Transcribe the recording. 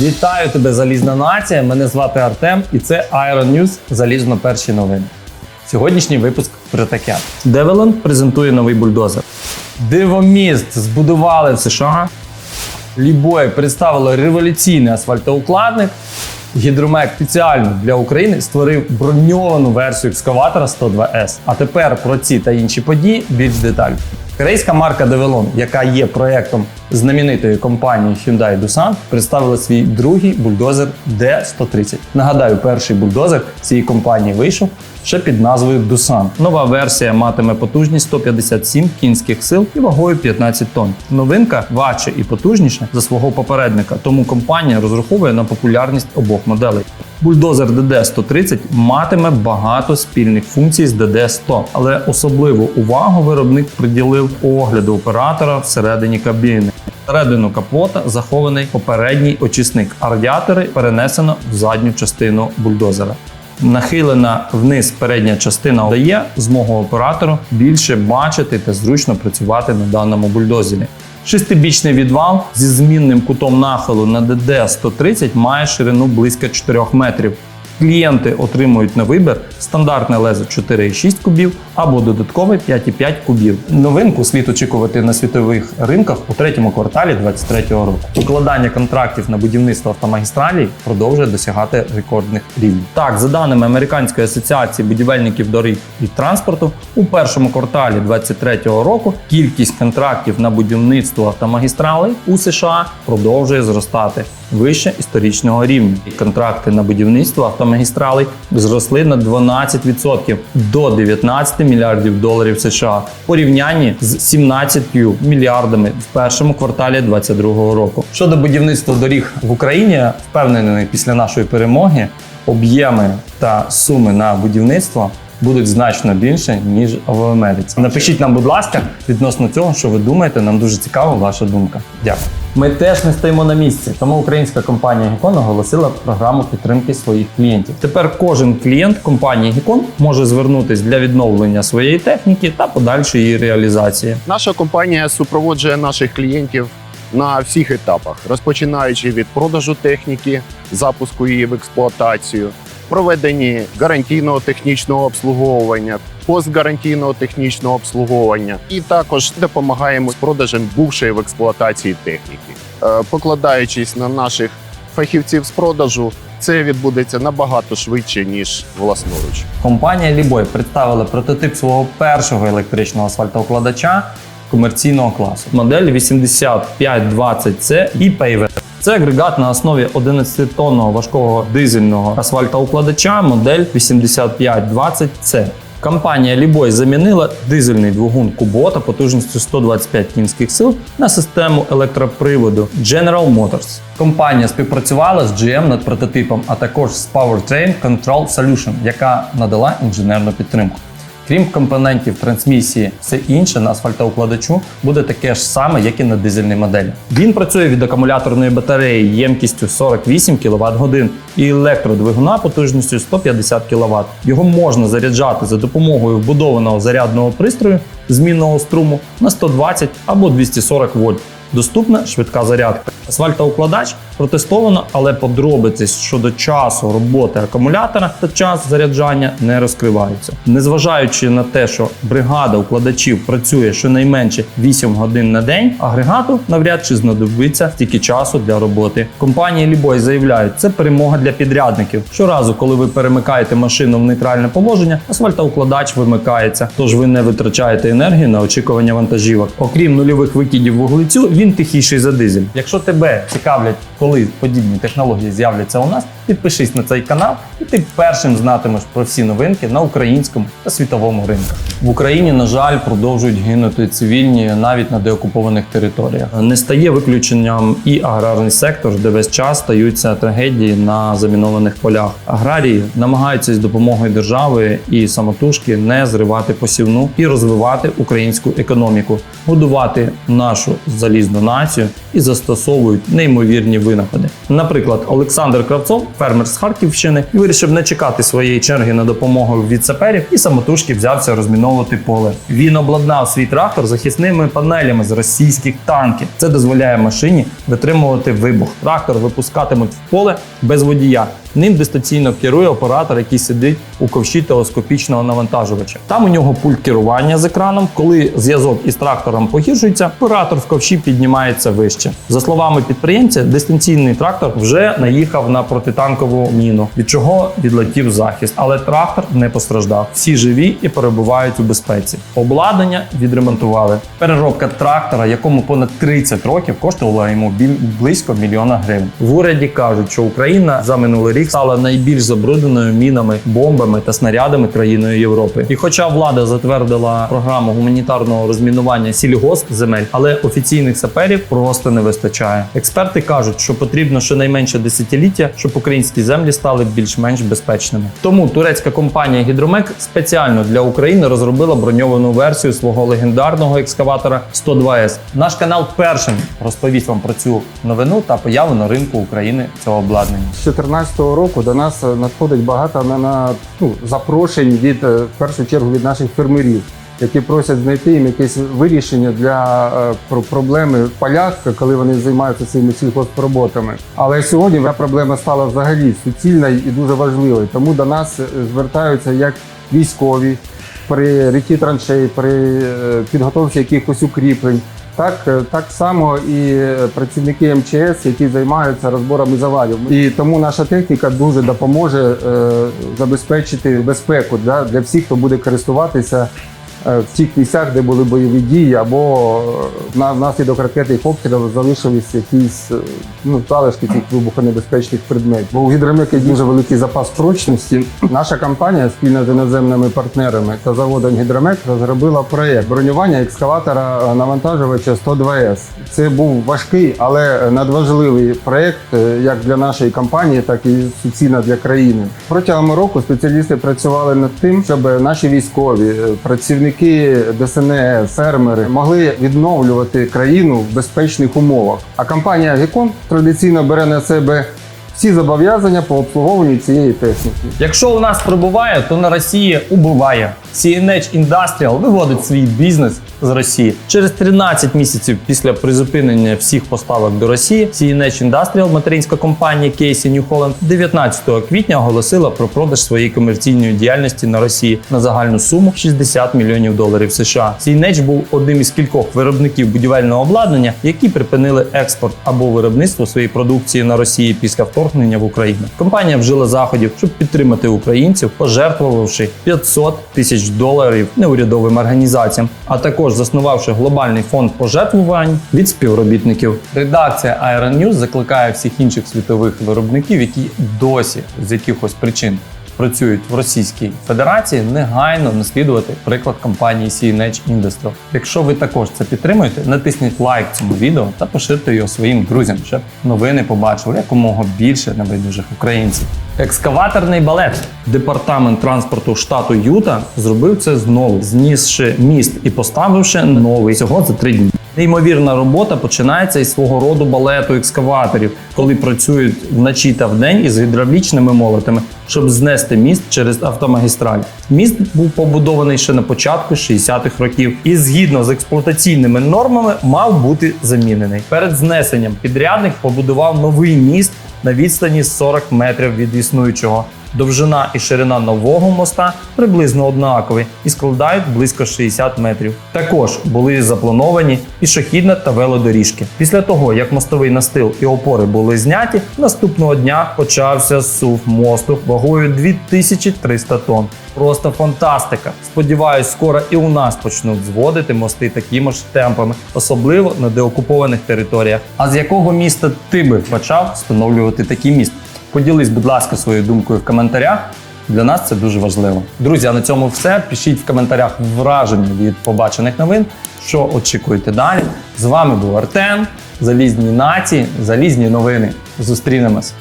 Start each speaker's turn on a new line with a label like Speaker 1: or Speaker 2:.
Speaker 1: Вітаю тебе, залізна нація. Мене звати Артем, і це Iron News Залізно перші новини. Сьогоднішній випуск про таке. Девеланд презентує новий бульдозер. Дивоміст збудували в США. Лібой представило революційний асфальтоукладник. Гідромек спеціально для України створив броньовану версію екскаватора 102S. А тепер про ці та інші події більш детально. Корейська марка Develon, яка є проектом знаменитої компанії Hyundai Tucson, представила свій другий бульдозер D130. Нагадаю, перший бульдозер цієї компанії вийшов ще під назвою Dusan. Нова версія матиме потужність 157 кінських сил і вагою 15 тонн. Новинка важче і потужніше за свого попередника, тому компанія розраховує на популярність обох моделей. Бульдозер DD130 матиме багато спільних функцій з DD100, але особливу увагу виробник приділив огляду оператора всередині кабіни. Всередину капота захований попередній очисник, а радіатори перенесено в задню частину бульдозера. Нахилена вниз передня частина дає змогу оператору більше бачити та зручно працювати на даному бульдозері. Шестибічний відвал зі змінним кутом нахилу на ДД 130 має ширину близько 4 метрів. Клієнти отримують на вибір стандартне лезо 4,6 кубів або додаткове 5,5 кубів. Новинку слід очікувати на світових ринках у третьому кварталі 2023 року. Укладання контрактів на будівництво автомагістралій продовжує досягати рекордних рівнів. Так, за даними Американської асоціації будівельників доріг і транспорту, у першому кварталі 2023 року кількість контрактів на будівництво автомагістралей у США продовжує зростати вище історичного рівня. Контракти на будівництво автомагістралей зросли на 12% до 19 мільярдів доларів США порівнянні з 17 мільярдами в першому кварталі 2022 року. Щодо будівництва доріг в Україні, впевнений після нашої перемоги об'єми та суми на будівництво будуть значно більше ніж в Америці. Напишіть нам, будь ласка, відносно цього, що ви думаєте. Нам дуже цікава ваша думка. Дякую. Ми теж не стоїмо на місці, тому українська компанія Гікон оголосила програму підтримки своїх клієнтів. Тепер кожен клієнт компанії Гікон може звернутись для відновлення своєї техніки та подальшої її реалізації.
Speaker 2: Наша компанія супроводжує наших клієнтів на всіх етапах, розпочинаючи від продажу техніки, запуску її в експлуатацію, проведенні гарантійного технічного обслуговування, постгарантійного технічного обслуговування, і також допомагаємо з продажем бувшої в експлуатації техніки, Е, покладаючись на наших фахівців з продажу. Це відбудеться набагато швидше ніж власноруч.
Speaker 1: Компанія Лібой представила прототип свого першого електричного асфальтоукладача комерційного класу. Модель 8520C і Paver. Це агрегат на основі 11-тонного важкого дизельного асфальтоукладача модель 8520C. Компанія Лібой замінила дизельний двигун Кубота потужністю 125 кінських сил на систему електроприводу General Motors. Компанія співпрацювала з GM над прототипом, а також з Powertrain Control Solution, яка надала інженерну підтримку. Крім компонентів трансмісії, все інше на асфальтоукладачу буде таке ж саме, як і на дизельній моделі. Він працює від акумуляторної батареї ємкістю 48 кВт годин і електродвигуна потужністю 150 кВт. Його можна заряджати за допомогою вбудованого зарядного пристрою змінного струму на 120 або 240 вольт. Доступна швидка зарядка. Асфальтоукладач протестовано, але подробиці щодо часу роботи акумулятора та час заряджання не розкриваються. Незважаючи на те, що бригада укладачів працює щонайменше 8 годин на день, агрегату навряд чи знадобиться стільки часу для роботи. Компанії Лібой заявляють, це перемога для підрядників. Щоразу, коли ви перемикаєте машину в нейтральне положення, асфальтоукладач вимикається, тож ви не витрачаєте енергію на очікування вантажівок. Окрім нульових викидів вуглецю, він тихіший за дизель. Якщо тебе цікавлять, коли подібні технології з'являться у нас, підпишись на цей канал, і ти першим знатимеш про всі новинки на українському та світовому ринках. В Україні, на жаль, продовжують гинути цивільні навіть на деокупованих територіях. Не стає виключенням і аграрний сектор, де весь час стаються трагедії на замінованих полях. Аграрії намагаються з допомогою держави і самотужки не зривати посівну і розвивати українську економіку, будувати нашу залізну націю і застосовують неймовірні винаходи. Наприклад, Олександр Кравцов, фермер з Харківщини, вирішив не чекати своєї черги на допомогу від саперів і самотужки взявся розміновувати поле. Він обладнав свій трактор захисними панелями з російських танків. Це дозволяє машині витримувати вибух. Трактор випускатимуть в поле без водія. Ним дистанційно керує оператор, який сидить у ковші телескопічного навантажувача. Там у нього пульт керування з екраном. Коли зв'язок із трактором погіршується, оператор в ковші піднімається вище. За словами підприємця, дистанційний трактор вже наїхав на протитанкову міну, від чого відлетів захист. Але трактор не постраждав. Всі живі і перебувають у безпеці. Обладнання відремонтували. Переробка трактора, якому понад 30 років, коштувала йому близько мільйона гривень. В уряді кажуть, що Україна за минулий рік Стала найбільш забрудненою мінами, бомбами та снарядами країною Європи. І, хоча влада затвердила програму гуманітарного розмінування сільгосп земель, але офіційних саперів просто не вистачає. Експерти кажуть, що потрібно щонайменше десятиліття, щоб українські землі стали більш-менш безпечними. Тому турецька компанія Гідромек спеціально для України розробила броньовану версію свого легендарного екскаватора 102С. Наш канал першим розповість вам про цю новину та появу на ринку України цього обладнання.
Speaker 3: 14 цього року до нас е, надходить багато на, на ну, запрошень від е, в першу чергу від наших фермерів, які просять знайти їм якесь вирішення для е, проблеми в полях, коли вони займаються цими сільхозпроботами. Але сьогодні ця проблема стала взагалі суцільна і дуже важливою. Тому до нас е, звертаються як військові при ріті траншей, при підготовці якихось укріплень. Так, е, так само і е, працівники МЧС, які займаються розборами завалів. І тому наша техніка дуже допоможе е, забезпечити безпеку для, для всіх, хто буде користуватися в тих місцях, де були бойові дії, або е, на внаслідок ракетних обстрілів залишились якісь е, ну, залишки цих вибухонебезпечних предметів. Бо у гідромек дуже великий запас прочності. Наша компанія спільно з іноземними партнерами та заводом Гідромек розробила проєкт бронювання екскаватора е, навантажувача 102С. Це був важкий, але надважливий проєкт е, як для нашої компанії, так і суцільно для країни. Протягом року спеціалісти працювали над тим, щоб наші військові, е, працівники ДСНС, фермери могли відновлювати країну в безпечних умовах. А компанія Гекон традиційно бере на себе всі зобов'язання по обслуговуванню цієї техніки.
Speaker 1: Якщо у нас прибуває, то на Росії убиває. CNH Industrial виводить свій бізнес з Росії. Через 13 місяців після призупинення всіх поставок до Росії, CNH Industrial, материнська компанія Casey New Holland, 19 квітня оголосила про продаж своєї комерційної діяльності на Росії на загальну суму 60 мільйонів доларів США. CNH був одним із кількох виробників будівельного обладнання, які припинили експорт або виробництво своєї продукції на Росії після вторгнення в Україну. Компанія вжила заходів, щоб підтримати українців, пожертвувавши 500 тисяч доларів неурядовим організаціям, а також заснувавши глобальний фонд пожертвувань від співробітників. Редакція Iron News закликає всіх інших світових виробників, які досі з якихось причин працюють в Російській Федерації, негайно наслідувати приклад компанії CNH Industrial. Якщо ви також це підтримуєте, натисніть лайк цьому відео та поширте його своїм друзям, щоб новини побачили якомога більше небайдужих українців. Екскаваторний балет. Департамент транспорту штату Юта зробив це знову, знісши міст і поставивши новий всього за три дні. Неймовірна робота починається із свого роду балету екскаваторів, коли працюють вночі та вдень із гідравлічними молотами, щоб знести міст через автомагістраль. Міст був побудований ще на початку 60-х років і згідно з експлуатаційними нормами мав бути замінений. Перед знесенням підрядник побудував новий міст на відстані 40 метрів від існуючого. Довжина і ширина нового моста приблизно однакові і складають близько 60 метрів. Також були заплановані пішохідна та велодоріжки. Після того, як мостовий настил і опори були зняті, наступного дня почався сув мосту вагою 2300 тонн. Просто фантастика! Сподіваюсь, скоро і у нас почнуть зводити мости такими ж темпами, особливо на деокупованих територіях. А з якого міста ти би почав встановлювати такий міст? Поділись, будь ласка, своєю думкою в коментарях. Для нас це дуже важливо. Друзі, а на цьому все. Пишіть в коментарях враження від побачених новин, що очікуєте далі. З вами був Артем, Залізні нації, залізні новини. Зустрінемось.